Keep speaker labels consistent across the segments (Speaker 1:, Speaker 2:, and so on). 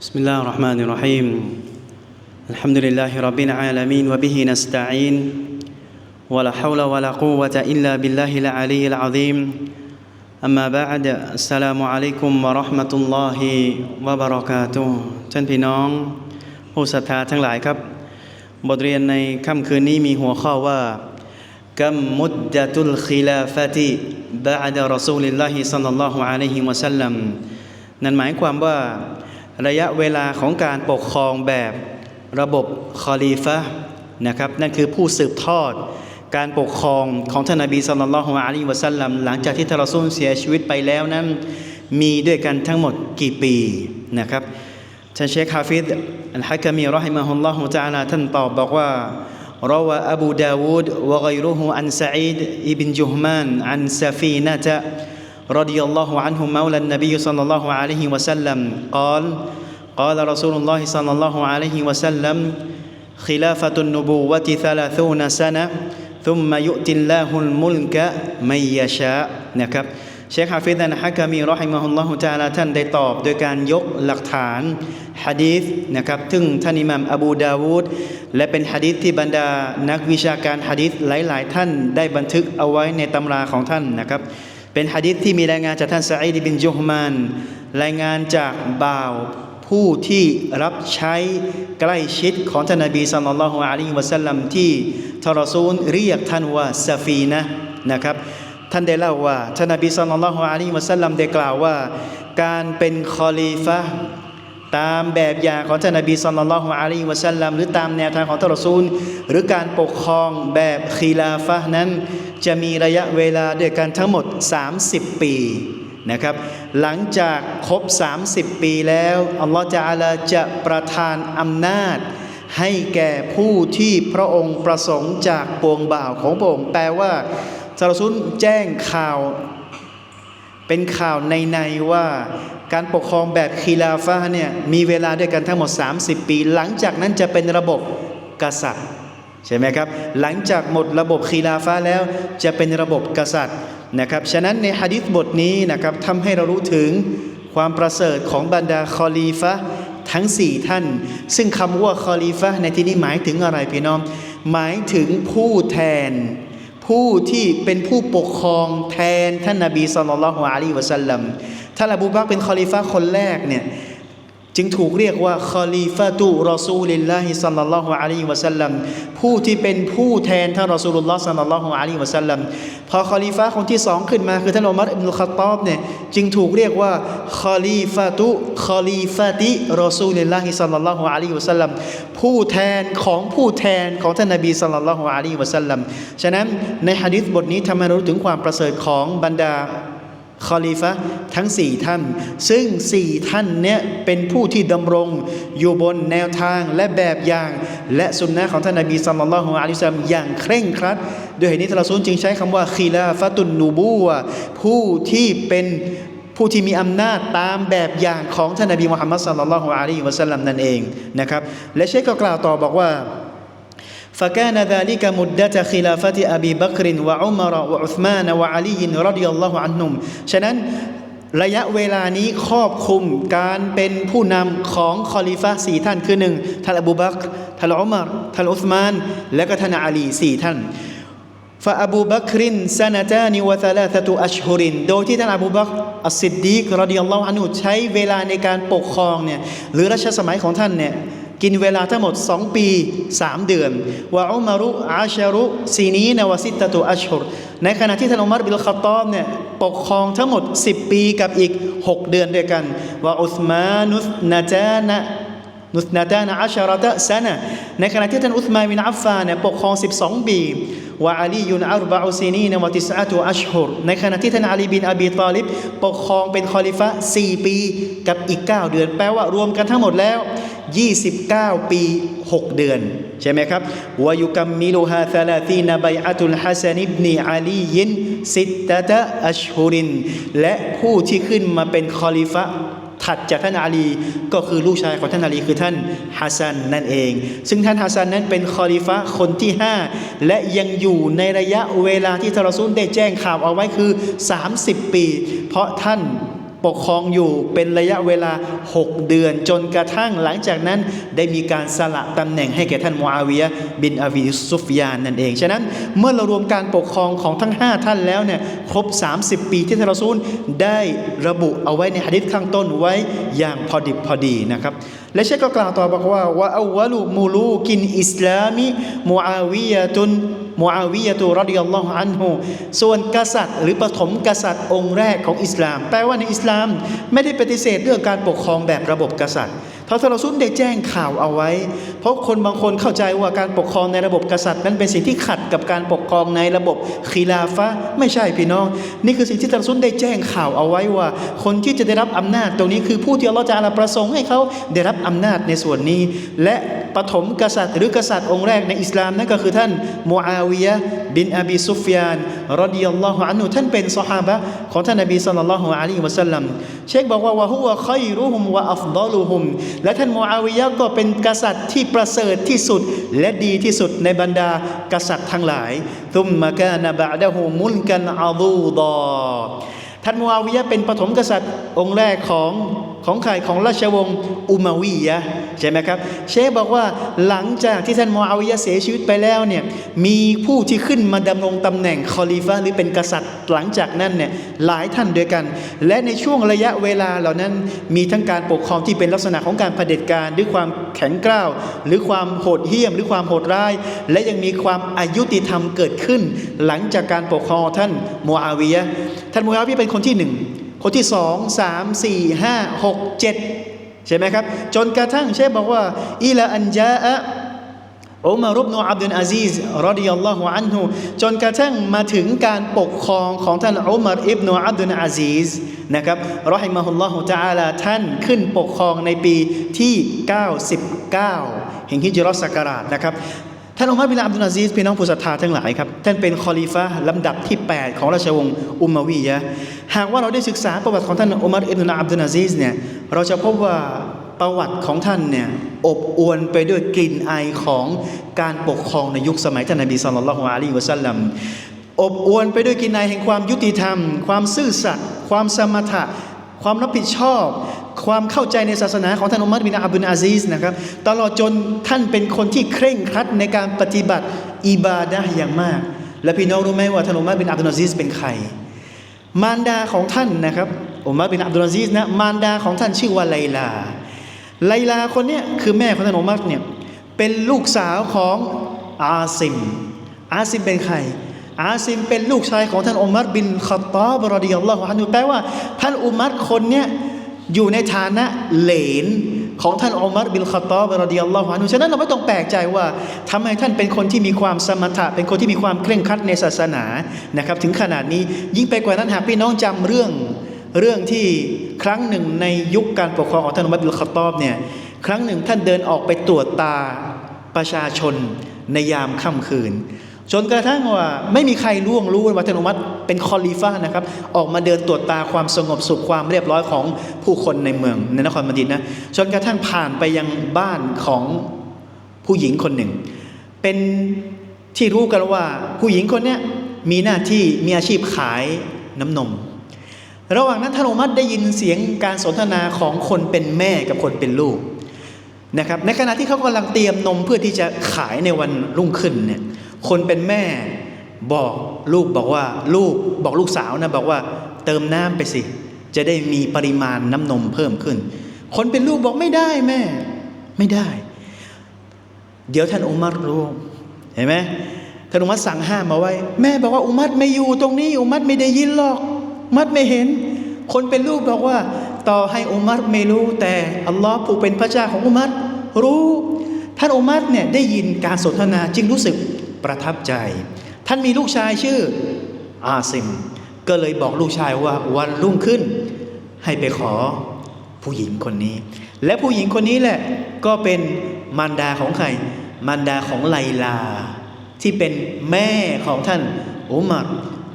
Speaker 1: بسم الله الرحمن الرحيم الحمد لله رب العالمين وبه نستعين ولا حول ولا قوة إلا بالله العلي العظيم أما بعد السلام عليكم ورحمة الله وبركاته ท่านพี่น้องผู้ศรัทธาทั้งหลายครับ บทเรียนในค่ำคืนนี้มีหัวข้อว่ากัมมุดดะตุลคิลาฟะติบะอดะรอซูลิลลาฮิซัลลัลลอฮุอะลัยฮิวะสัลลัมนั่นหมายความว่า ระยะเวลาของการปกครองแบบระบบคอลีฟะนะครับนั่นคือผู้สืบทอดการปกครองของท่านนบีสุลต่านลอฮ์อาลัยวะซัลลัมหลังจากที่ทารซุนเสียชีวิตไปแล้วนั้น มีด้วยกันทั้งหมดกี่ปีนะครับท่านเชคฮาฟิดอัลฮักมีรอฮิมะฮุลลอฮุจาลาท่านตอบบอกว่ารอวะอบูดาวูด
Speaker 2: วะไกรุฮูอันซาอิดอิบินจุฮ์มานอันซาฟีนะต
Speaker 1: رضي الله عنه مولى النبي صلى الله عليه وسلم قال قال رسول الله صلى الله عليه وسلم خلافة النبوة ثلاثون سنة ثم يؤتي الله الملك من يشاء นะครับเชคฮาฟิดันฮะกามีรอฮิมะฮุลลอฮุตะอาลาท่านได้ตอบ โดยการยกหลักฐานฮะดีษนะครับซึ่งท่านอิหม่ามอบูดาวูดและเป็นฮะดีษที่บรรดานักวิชาการฮะดีษหลาย ๆ ท่านได้บันทึกเอาไว้ในตำราของท่านนะครับ เป็นฮะดีษที่มีรายงานจากท่านซาอิดบินจุฮมานรายงานจากบ่าวผู้ที่รับใช้ใกล้ชิดของท่านนบีสัลลัลลอฮุอะลัยฮิวะสัลลัมที่ทรซูลเรียกท่านว่าซาฟีนะนะครับ ท่านได้เล่าว่าท่านนบีสัลลัลลอฮุอะลัยฮิวะสัลลัมได้กล่าวว่า การเป็นคอลีฟะตามแบบอย่างของท่านนบีสัลลัลลอฮุอะลัยฮิวะสัลลัมหรือตามแนวทางของท่านรอซูล หรือการปกครองแบบคีลาฟะนั้น จะมีระยะเวลาด้วยกันทั้งหมด 30 ปีนะครับ หลังจากครบ 30 ปีแล้วอัลลอฮฺจะอาลาจะประทานอำนาจ ให้แก่ผู้ที่พระองค์ประสงค์จากปวงบ่าวของพระองค์แปลว่าซาลซุนแจ้งข่าว เป็นข่าวในในว่าการปกครองแบบคีลาฟะห์เนี่ยมีเวลาด้วยกันทั้งหมด 30 ปี หลังจากนั้นจะเป็นระบบกษัตริย์ ใช่ไหมครับ หลังจากหมดระบบคีลาฟะห์แล้วจะเป็นระบบกษัตริย์นะครับ ฉะนั้นในฮะดิษบทนี้นะครับทำให้เรารู้ถึงความประเสริฐของบรรดาคอลีฟะทั้ง 4 ท่าน ซึ่งคำว่าคอลีฟะในที่นี้หมายถึงอะไรพี่น้อง หมายถึงผู้แทน ผู้ที่เป็นผู้ปกครองแทนท่านนาบีสุลต่านละฮ์อะลัยฮิวะสัลลัมท่านอบูบักเป็นคอลีฟะคนแรกเนี่ย จึงถูกเรียกว่าคอลีฟะตุรอซูลิลลาฮิสัลลัลลอฮุอะลัยฮิวะสัลลัมผู้ที่เป็นผู้แทนท่านรอซูลุลลอฮ์สัลลัลลอฮุอะลัยฮิวะสัลลัมพอคอลีฟะห์คนที่สองขึ้นมาคือท่านอุมัรอิบนุลคัตตอบเนี่ยจึงถูกเรียกว่าคอลีฟะตุคอลีฟะติรอซูลิลลาฮิสัลลัลลอฮุอะลัยฮิวะสัลลัมผู้แทนของผู้แทนของท่านนบีสัลลัลลอฮุอะลัยฮิวะสัลลัมฉะนั้นในหะดีษบทนี้ทำให้รู้ถึงความประเสริฐของบรรดา คอลีฟะทั้ง 4 ท่าน ซึ่ง 4 ท่านเนี่ยเป็นผู้ที่ดำรงอยู่บนแนวทางและแบบอย่าง และสุนนะของท่านนบีสัลลัลลอฮุอะลัยฮิวะซัมอย่างเคร่งครัดด้วยเหตุนี้ทารซูลจึงใช้คำว่าคีลาฟะตุนนูบูวะผู้ที่เป็นผู้ที่มีอำนาจตามแบบอย่างของท่านนบีมุฮัมมัดสัลลัลลอฮุอะลัยฮิวะซัลลัมนั่นเองนะครับและเชคก็กล่าวต่อบอกว่า فكان ذلك مدة خلافة أبي بكر وعمر وعثمان وعلي رضي الله عنهم ฉะนั้นระยะเวลานี้ครอบคลุมการเป็นผู้นำของคอลิฟะสี่ท่านคือหนึ่งท่านอบูบักรท่านอุมารท่านอุสมาน และก็ท่านอาลีสี่ท่าน ฟาอบูบักรินซานาตานิวะซาลาตตุอัชฮุริน โดยที่ท่านอบูบักรอัสซิดดีกรดิยัลลอฮุอันฮุใช้เวลาในการปกครองเนี่ยหรือรัชสมัยของท่านเนี่ย กินเวลาทั้งหมด 2 ปี 3 เดือนวะอุมารุอาชารุซีนีนวสิตตตุอัชฮุรในขณะที่ท่านอุมารบิลคัตตอบเนี่ยปกครองทั้งหมด 10 ปีกับอีก 6 เดือนด้วยกันวะอุสมานุสนาจานะนุสนาตานะอัชรตะซะนะในขณะที่ท่านอุสมานบินอัฟฟานเนี่ยปกครอง 12 ปีวะอาลียุนอัรบะอุซีนีนวะติสอะตุอัชฮุรในขณะที่ท่านอาลีบินอบีตาลิบปกครองเป็นคอลิฟะ4 ปีกับอีก 9 เดือน แปลว่ารวมกันทั้งหมดแล้ว 29 ปี 6 เดือน ใช่ไหมครับวายุกัมมิลูฮาซาลาตีนบัยอตุลฮัสซนิบนีอาลียินสิตตะตะอัชฮุริน และผู้ที่ขึ้นมาเป็นคอลิฟะถัดจากท่านอาลีก็คือลูกชายของท่านอาลีคือท่านฮัสซันนั่นเอง ซึ่งท่านฮัสซันนั้นเป็นคอลิฟะคนที่ 5 และยังอยู่ในระยะเวลาที่ทารซูลได้แจ้งข่าวเอาไว้คือ 30 ปี เพราะท่าน
Speaker 2: ปกครองอยู่เป็นระยะเวลา 6 เดือนจนกระทั่งหลังจากนั้นได้มีการสละตำแหน่งให้แก่ท่านมูอาวิยะบินอาวีซุฟยานนั่นเอง ฉะนั้นเมื่อเรารวมการปกครองของทั้ง 5 ท่านแล้วเนี่ยครบ 30 ปีที่ท่านรอซูลได้ระบุเอาไว้ในหะดิษข้างต้นไว้อย่างพอดิบพอดีนะครับและเชคก็กล่าวต่อบอกว่าว่าอวลุมูลูกินอิสลามิมูอาวิยะตุนมูอาวิยะตุรดิยัลลอฮุอันฮุส่วนกษัตริย์ หรือปฐมกษัตริย์องค์แรกของอิสลาม แปลว่าในอิสลาม ไม่ได้ปฏิเสธเรื่องการปกครองแบบระบบกษัตริย์ พราะท่านรอซูลได้แจ้งข่าวเอาไว้ เพราะคนบางคนเข้าใจว่าการปกครองในระบบกษัตริย์ นั้นเป็นสิ่งที่ขัดกับการปกครองในระบบคีลาฟะไม่ใช่พี่น้อง นี่คือสิ่งที่ท่านรอซูลได้แจ้งข่าวเอาไว้ว่า คนที่จะได้รับอำนาจตรงนี้คือผู้ที่อัลลอฮฺจะอาลาประสงค์ให้เขาได้รับอำนาจในส่วนนี้ และปฐมกษัตริย์ หรือกษัตริย์องค์แรกในอิสลามนั่นก็คือท่านมูอาวิยะบินอบีซุฟยานรดิยัลลอฮุอันุท่านเป็นซอฮาบะห์ของท่านนบีศ็อลลัลลอฮุอะลัยฮิวะสัลลัม เชคบอกว่าวะฮุวะคอยรุฮุมวะอัฟดอลูฮุม และท่านมูอาวิยะก็เป็นกษัตริย์ที่ประเสริฐที่สุดและดีที่สุดในบรรดากษัตริย์ทั้งหลายทุมมะกานะบะดะฮูมุลกันอาดูดอท่านมูอาวิยะเป็นปฐมกษัตริย์องค์แรกของ ของใครของราชวงศ์อุมาวียะใช่ไหมครับ เชคบอกว่าหลังจากที่ท่านมูอาวิยะเสียชีวิตไปแล้วเนี่ยมีผู้ที่ขึ้นมาดำรงตำแหน่งคอลีฟะหรือเป็นกษัตริย์หลังจากนั้นเนี่ยหลายท่านด้วยกัน และในช่วงระยะเวลาเหล่านั้นมีทั้งการปกครองที่เป็นลักษณะของการเผด็จการหรือความแข็งกร้าว หรือความโหดเหี้ยม หรือความโหดร้าย และยังมีความอายุติธรรมเกิดขึ้น หลังจากการปกครองท่านมูอาวิยะท่านมูอาวิยะเป็นคนที่หนึ่ง คนที่สองสามสี่ห้าหกเจ็ดใช่ไหมครับ จนกระทั่งเชฟบอกว่าอิลาอันจาอะอุมารุบนอับดุลอาซีซรอดิยัลลอฮุอันฮุจนกระทั่งมาถึงการปกครองของท่านอุมารอิบนอับดุลอาซีซนะครับรอฮิมะฮุลลอฮุตะอาลาท่านขึ้นปกครองในปีที่ 99 แห่งฮิจรัสศักราชนะครับ ท่านอุมัรบินอับดุลอาซีซพี่น้องผู้ศรัทธาทั้งหลายครับ ท่านเป็นคอลีฟะลำดับที่ 8 ของราชวงศ์อุมมาวียะหากว่าเราได้ศึกษาประวัติของท่านอุมัรอิบนุอับดุลอาซีซเนี่ยเราจะพบว่าประวัติของท่านเนี่ยอบอวลไปด้วยกลิ่นไอของการปกครองในยุคสมัยท่านนบีศ็อลลัลลอฮุอะลัยฮิวะสัลลัมอบอวลไปด้วยกลิ่นไอแห่งความยุติธรรม ความซื่อสัตย์ความสมถะ ความรับผิดชอบ ความเข้าใจในศาสนาของท่านอุมัรบินอับดุลอาซีซนะครับ ตลอดจนท่านเป็นคนที่เคร่งครัดในการปฏิบัติอิบาดะอย่างมาก และพี่น้องรู้ไหมว่าท่านอุมัรบินอับดุลอาซีซเป็นใคร มารดาของท่านนะครับอุมัรบินอับดุลอาซีซนะมารดาของท่านชื่อว่าไลลา ไลลาคนนี้คือแม่ของท่านอุมัรเนี่ยเป็นลูกสาวของอาซิม อาซิมเป็นใคร อาซิมเป็นลูกชายของท่านอุมัรบินขัตตาบรดิยัลลอฮุอันฮุแปลว่า ท่านอุมัรคนเนี้ยอยู่ในฐานะเหลนของท่านอุมัรบินขัตตาบรดิยัลลอฮุอันฮุฉะนั้นเราไม่ต้องแปลกใจว่าทำไมท่านเป็นคนที่มีความสมถะเป็นคนที่มีความเคร่งครัดในศาสนานะครับ ถึงขนาดนี้ยิ่งไปกว่านั้นหากพี่น้องจำเรื่องเรื่องที่ครั้งหนึ่งในยุคการปกครองของท่านอุมัรบินขัตตอบเนี่ยครั้งหนึ่งท่านเดินออกไปตรวจตาประชาชนในยามค่ำคืน จนกระทั่งว่าไม่มีใครล่วงรู้ว่าท่านอุมัรเป็นคอลีฟะห์นะครับ ออกมาเดินตรวจตาความสงบสุขความเรียบร้อยของผู้คนในเมืองในนครมดินนะจนกระทั่งผ่านไปยังบ้านของผู้หญิงคนหนึ่ง เป็นที่รู้กันว่าผู้หญิงคนนี้มีหน้าที่มีอาชีพขายน้ำนม ระหว่างนั้นท่านอุมัรได้ยินเสียงการสนทนาของคนเป็นแม่กับคนเป็นลูกนะครับในขณะที่เขากำลังเตรียมนมเพื่อที่จะขายในวันรุ่งขึ้นเนี่ย คนเป็นแม่บอกลูกบอกว่าลูกบอกลูกสาวนะบอกว่าเติมน้ำไปสิ จะได้มีปริมาณน้ำนมเพิ่มขึ้น คนเป็นลูกบอกไม่ได้แม่ ไม่ได้ เดี๋ยวท่านอุมัรรู้เห็นไหมท่านอุมัรสั่งห้ามมาไว้ แม่บอกว่าอุมัรไม่อยู่ตรงนี้ อุมัรไม่ได้ยินหรอกอุมัรไม่เห็น คนเป็นลูกบอกว่า ต่อให้อุมัรไม่รู้แต่อัลลอฮ์ผู้เป็นพระเจ้าของอุมัรรู้ท่านอุมัรเนี่ยได้ยินการสนทนาจึงรู้สึก ประทับใจ ท่านมีลูกชายชื่ออาซิม ก็เลยบอกลูกชายว่าวันรุ่งขึ้น ให้ไปขอผู้หญิงคนนี้ และผู้หญิงคนนี้แหละก็เป็นมารดาของใครมารดาของไลลา ที่เป็นแม่ของท่านอุมัร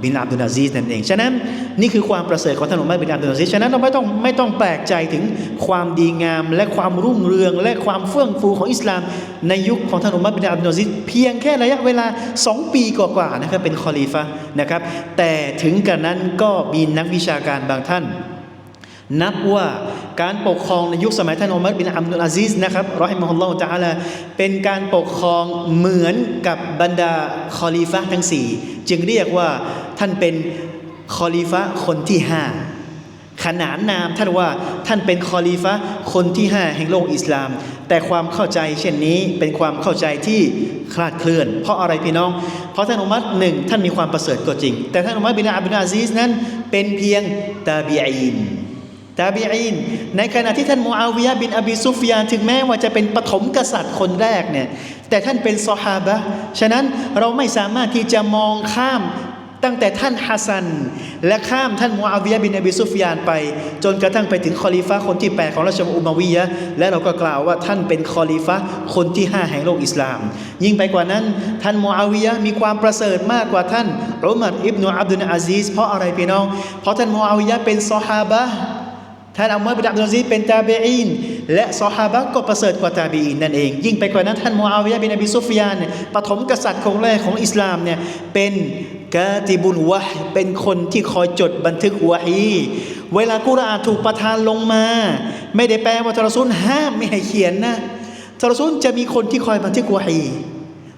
Speaker 2: บินอับดุลอาซีซนั่นเอง ฉะนั้นนี่คือความประเสริฐของท่านอุมัรบินอับดุลอาซีซฉะนั้นเราไม่ต้องไม่ต้องแปลกใจถึงความดีงาม และความรุ่งเรือง และความเฟื่องฟูของอิสลาม ในยุคของท่านอุมัรบินอับดุลอาซีซเพียงแค่ระยะเวลา 2 ปีกว่าๆนะครับเป็นคอลีฟะนะครับแต่ถึงกระนั้นก็มีนักวิชาการบางท่าน นับว่าการปกครองในยุคสมัยท่านอุมัรบินอับดุลอาซิซนะครับรอฮิมะฮุลลอฮุตะอาลาเป็นการปกครองเหมือนกับบรรดาคอลีฟะทั้งสี่จึงเรียกว่า ท่านเป็นคอลีฟะคนที่ห้าขนานนามท่านว่าท่านเป็นคอลีฟะคนที่5แห่งโลกอิสลาม แต่ความเข้าใจเช่นนี้เป็นความเข้าใจที่คลาดเคลื่อน เพราะอะไรพี่น้อง เพราะท่านอุมัรหนึ่งท่านมีความประเสริฐก็จริง แต่ท่านอุมัรบินอับดุลอาซีซนั้นเป็นเพียงตาบีอีนตาบีอีนในขณะที่ท่านมูอาวิยะบินอบีซุฟยานถึงแม้ว่าจะเป็นปฐมกษัตริย์คนแรกเนี่ยแต่ท่านเป็นซอฮาบะฉะนั้นเราไม่สามารถที่จะมองข้าม ตั้งแต่ท่านฮัสซัน และข้ามท่านมูอาวิยะบินอบีซุฟยานไป จนกระทั่งไปถึงคอลีฟะคนที่ 8 ของราชวงศ์อุมาวิยะและเราก็กล่าวว่าท่านเป็นคอลีฟะคนที่ 5 แห่งโลกอิสลาม ยิ่งไปกว่านั้น ท่านมูอาวิยะมีความประเสริฐมากกว่าท่านอุมัรอิบนุอับดุลอาซีซเพราะอะไรพี่น้อง เพราะท่านมูอาวิยะเป็นซอฮาบะท่านอัลมาบิดอับดุลอาซีซเป็นตาเบอีนและซอฮาบะก็ประเสริฐกว่าตาเบอีนนั่นเอง ยิ่งไปกว่านั้นท่านมูอาวิยะบินอบีซุฟยานปฐมกษัตริย์คนแรกของอิสลามเนี่ยเป็น กาติบุนวะเป็นคนที่คอยจดบันทึกวะฮีเวลากุรอานถูกประทานลงมา ไม่ได้แปลว่าทรซุลห้ามไม่ให้เขียนนะทรซุลจะมีคนที่คอยบันทึกวะฮี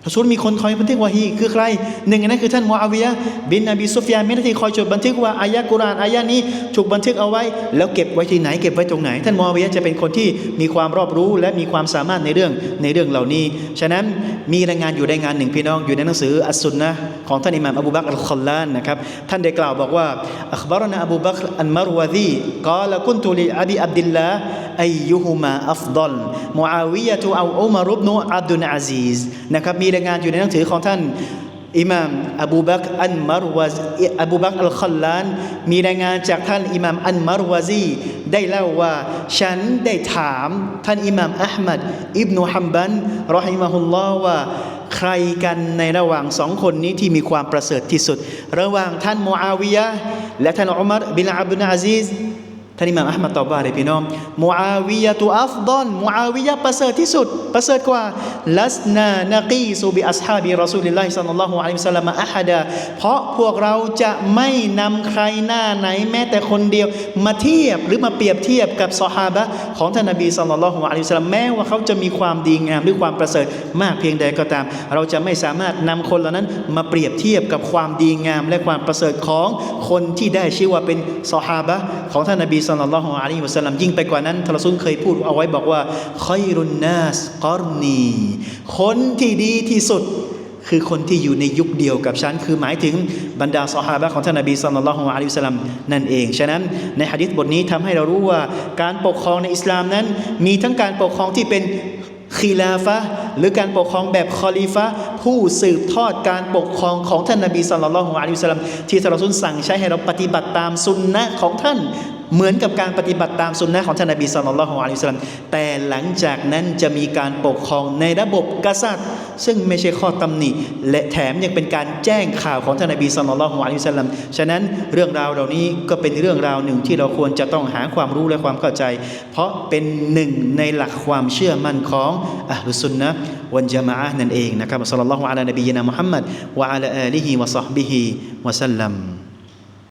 Speaker 2: รอซูลมีคนคอยบันทึกวะฮีคือใครหนึ่งนนั้นคือท่านมูอาวิยะบินนบีซุฟยานมีหน้าที่คอยจดบันทึกว่าอายะกุรอานอายะนี้ถูกบันทึกเอาไว้ แล้วเก็บไว้ที่ไหนเก็บไว้ตรงไหน ท่านมูอาวิยะจะเป็นคนที่มีความรอบรู้และมีความสามารถในเรื่องในเรื่องเหล่านี้ ฉะนั้นมีรายงานอยู่รายงานหนึ่งพี่น้องอยู่ในหนังสืออัสซุนนะของท่านอิหม่ามอบูบักรอัลคอลลานนะครับท่านได้กล่าวบอกว่าอัคบารนะอบูบักรอันมารวะซีกาลกุนตุลีอบีอับดิลลาอัยยุฮุมาอัฟดอลมูอาวิยะตุเอาอุมารุบนุอับดุลอาซีซนะครับมีรายงานอยู่ในหนังสือของท่านอิหม่ามอบูบักอันมารวาอบูบักอัลคอลลานมีรายงานจากท่านอิหม่ามอันมารวาซีได้เล่าว่า ฉันได้ถามท่านอิหม่ามอัลมัดอิบนุฮัมบันรอฮิมะฮุลลอฮ์ว่า ใครกันในระหว่างสองคนนี้ที่มีความประเสริฐที่สุด ระหว่างท่านมูอาวิยะและท่านอุมัรบินอับดุลอาซีซ ท่านอิหม่ามอัลมัดตอบว่าอะไรพี่น้องมูอาวิยะตุอัฟดอนมูอาวิยะประเสริฐที่สุด ประเสริฐกว่าลัสนานากีซูบิอัสฮาบีรอซูลิลลาฮิซัลลัลลอฮุอะลัยฮิวะสัลลัมอะฮัดะเพราะพวกเราจะไม่นำใครหน้าไหนแม้แต่คนเดียว มาเทียบหรือมาเปรียบเทียบกับซอฮาบะของท่านนบีซัลลัลลอฮุอะลัยฮิวะสัลลัมแม้ว่าเขาจะมีความดีงามหรือความประเสริฐมากเพียงใดก็ตาม เราจะไม่สามารถนำคนเหล่านั้นมาเปรียบเทียบกับความดีงาม และความประเสริฐของคนที่ได้ชื่อว่าเป็นซอฮาบะของท่านนบีซัลลัลลอฮุอะลัยฮิวะสัลลัมยิ่งไปกว่านั้นทรซูลเคยพูดเอาไว้บอกว่าคอยรุนนาสกอรนีคนที่ดีที่สุดคือคนที่อยู่ในยุคเดียวกับฉัน คือหมายถึงบรรดาซอฮาบะของท่านนบีสัลลัลลอฮุอะลัยฮิวะสัลลัมนั่นเอง ฉะนั้นในหะดีษบทนี้ทำให้เรารู้ว่าการปกครองในอิสลามนั้น มีทั้งการปกครองที่เป็นคีลาฟะหรือการปกครองแบบคอลีฟะ ผู้สืบทอดการปกครองของท่านนบีสัลลัลลอฮุอะลัยฮิสลลัมที่ท่านรอซูลสั่งใช้ให้เราปฏิบัติตามสุนนะของท่านเหมือนกับการปฏิบัติตามสุนนะของท่านนบีสัลลัลลอฮุอะลัยฮิสลลัมแต่หลังจากนั้นจะมีการปกครองในระบบกษัตริย์ ซึ่งไม่ใช่ข้อตำหนิ และแถมยังเป็นการแจ้งข่าวของท่านนบีสัลลัลลอฮุอะลัยฮิสลลัมฉะนั้นเรื่องราวเหล่านี้ก็เป็นเรื่องราวหนึ่งที่เราควรจะต้องหาความรู้และความเข้าใจ เพราะเป็นหนึ่งในหลักความเชื่อมั่นของอัลลุสุนนะวันจามะอะห์นั่นเองนะครับสัลลัลลอฮุอะลานบียนะมุฮัมมัดวะอะลาอาลีฮิวะซอฮบิฮิวะสัลลัม